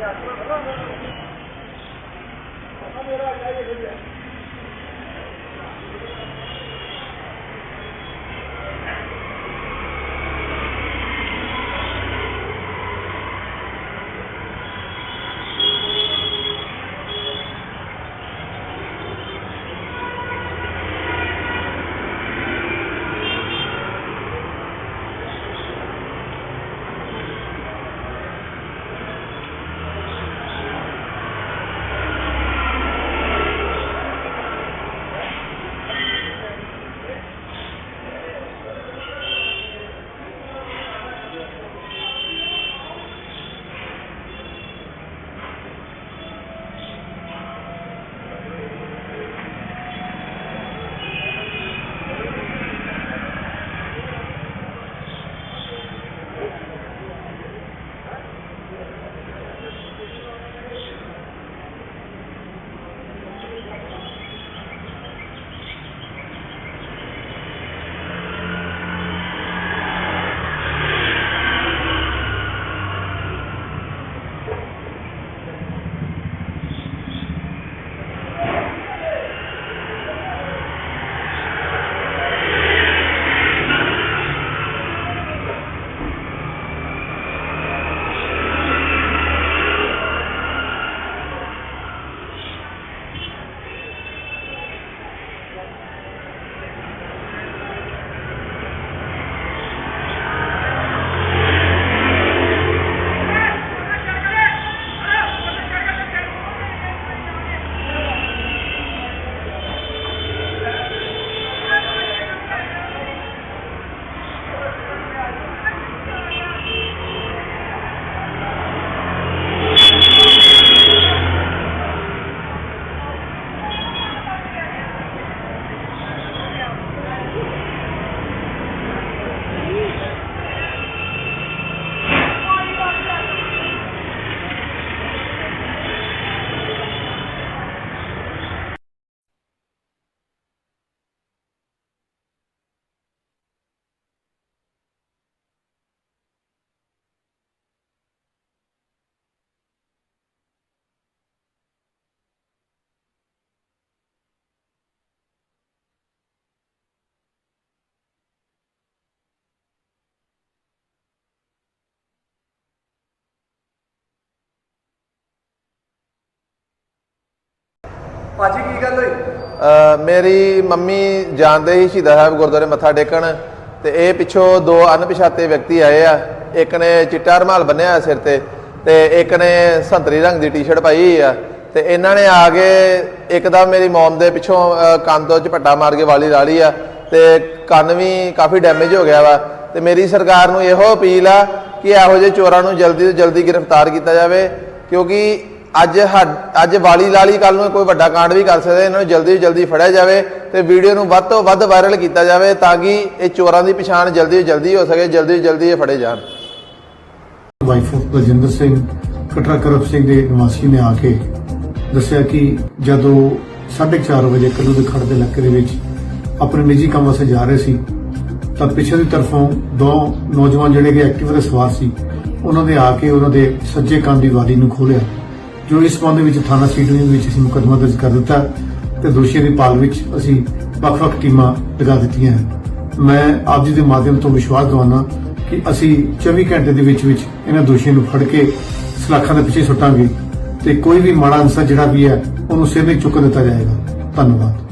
Thank you. ਭਾਜੀ ਕੀ ਗੱਲ ਹੋਈ? ਮੇਰੀ ਮੰਮੀ ਜਾਂਦੇ ਹੀ ਸ਼ਹੀਦਾਂ ਸਾਹਿਬ ਗੁਰਦੁਆਰੇ ਮੱਥਾ ਟੇਕਣ ਤੇ ਇਹ ਪਿੱਛੋਂ ਦੋ ਅਣਪਛਾਤੇ ਵਿਅਕਤੀ ਆਏ ਆ। ਇੱਕ ਨੇ ਚਿੱਟਾ ਰੁਮਾਲ ਬੰਨਿਆ ਹੋਇਆ ਸਿਰ ਤੇ ਤੇ ਇੱਕ ਨੇ ਸੰਤਰੀ ਰੰਗ ਦੀ ਟੀ-ਸ਼ਰਟ ਪਾਈ ਹੋਈ ਆ ਤੇ ਇਹਨਾਂ ਨੇ ਆ ਕੇ ਇੱਕਦਮ ਮੇਰੀ ਮੌਮ ਦੇ ਪਿੱਛੋਂ ਕੰਨ ਤੋਂ ਝਪੱਟਾ ਮਾਰ ਕੇ ਵਾਲੀ ਲਾ ਲਈ ਆ ਤੇ ਕੰਨ ਵੀ ਕਾਫੀ ਡੈਮੇਜ ਹੋ ਗਿਆ ਵਾ ਤੇ ਮੇਰੀ ਸਰਕਾਰ ਨੂੰ ਇਹੋ ਅਪੀਲ ਆ ਕਿ ਇਹੋ ਜਿਹੇ ਚੋਰਾਂ ਨੂੰ ਜਲਦੀ ਤੋਂ ਜਲਦੀ ਗ੍ਰਿਫਤਾਰ ਕੀਤਾ ਜਾਵੇ ਕਿਉਂਕਿ ਅੱਜ ਹੱਡ- ਅੱਜ ਵਾਲੀ ਲਾਲੀ ਕੱਲ ਨੂੰ ਕੋਈ ਵੱਡਾ ਕਾਂਡ ਵੀ ਕਰ ਸਕਦਾ, ਇਹਨਾਂ ਨੂੰ ਜਲਦੀ ਤੋਂ ਜਲਦੀ ਫੜਿਆ ਜਾਵੇ ਤੇ ਵੀਡੀਓ ਨੂੰ ਵੱਧ ਤੋਂ ਵੱਧ ਵਾਇਰਲ ਕੀਤਾ ਜਾਵੇ ਤਾਂ ਕਿ ਇਹ ਚੋਰਾਂ ਦੀ ਪਛਾਣ ਜਲਦੀ ਤੋਂ ਜਲਦੀ ਹੋ ਸਕੇ, ਜਲਦੀ ਤੋਂ ਜਲਦੀ ਇਹ ਫੜੇ ਜਾਣ। ਵਾਈਫ ਆਫ ਬਲਜਿੰਦਰ ਸਿੰਘ, ਕਟਰਾ ਕਰਪ ਸਿੰਘ ਦੇ ਨਿਵਾਸੀ ਨੇ ਆ ਕੇ ਦੱਸਿਆ ਕਿ ਜਦੋਂ 4:30 ਵਜੇ ਕੱਲੂ ਦੇ ਖੜ ਦੇ ਇਲਾਕੇ ਦੇ ਵਿੱਚ ਆਪਣੇ ਨਿੱਜੀ ਕੰਮ ਵਾਸਤੇ ਜਾ ਰਹੇ ਸੀ, ਤਾਂ ਪਿੱਛੇ ਦੀ ਤਰਫੋਂ ਦੋ ਨੌਜਵਾਨ ਜਿਹੜੇ ਕਿ ਐਕਟਿਵ ਦੇ ਸਵਾਰ ਸੀ, ਉਹਨਾਂ ਦੇ ਆ ਕੇ ਉਹਨਾਂ ਦੇ ਸੱਜੇ ਕੰਨ ਦੀ ਵਾਲੀ ਨੂੰ ਖੋਲਿਆ ਜੋ ਇਸ ਸੰਬੰਧ ਵਿੱਚ, ਥਾਣਾ ਸੀਡਨੀ ਵਿੱਚ ਅਸੀਂ ਮੁਕੱਦਮਾ ਦਰਜ ਕਰ ਦਿੱਤਾ ਤੇ ਦੋਸ਼ੀਆਂ ਦੀ ਭਾਲ ਵਿੱਚ ਅਸੀਂ ਵੱਖ-ਵੱਖ ਟੀਮਾਂ ਲਗਾ ਦਿੱਤੀਆਂ ਹਨ। ਮੈਂ ਆਪ ਜੀ ਦੇ ਮਾਧਿਅਮ ਤੋਂ ਵਿਸ਼ਵਾਸ ਦਿਵਾਉਣਾ ਕਿ ਅਸੀਂ 24 ਘੰਟੇ ਦੇ ਵਿੱਚ ਵਿੱਚ ਇਹਨਾਂ ਦੋਸ਼ੀਆਂ ਨੂੰ ਫੜ ਕੇ ਸਲਾਖਾਂ ਦੇ ਪਿੱਛੇ ਸੁੱਟਾਂਗੇ ਤੇ ਕੋਈ ਵੀ ਮਾੜਾ ਅੰਸਰ ਜਿਹੜਾ ਵੀ ਹੈ, ਉਹਨੂੰ ਸਿਰ ਨਹੀਂ ਚੁੱਕ ਦਿੱਤਾ ਜਾਏਗਾ। ਧੰਨਵਾਦ।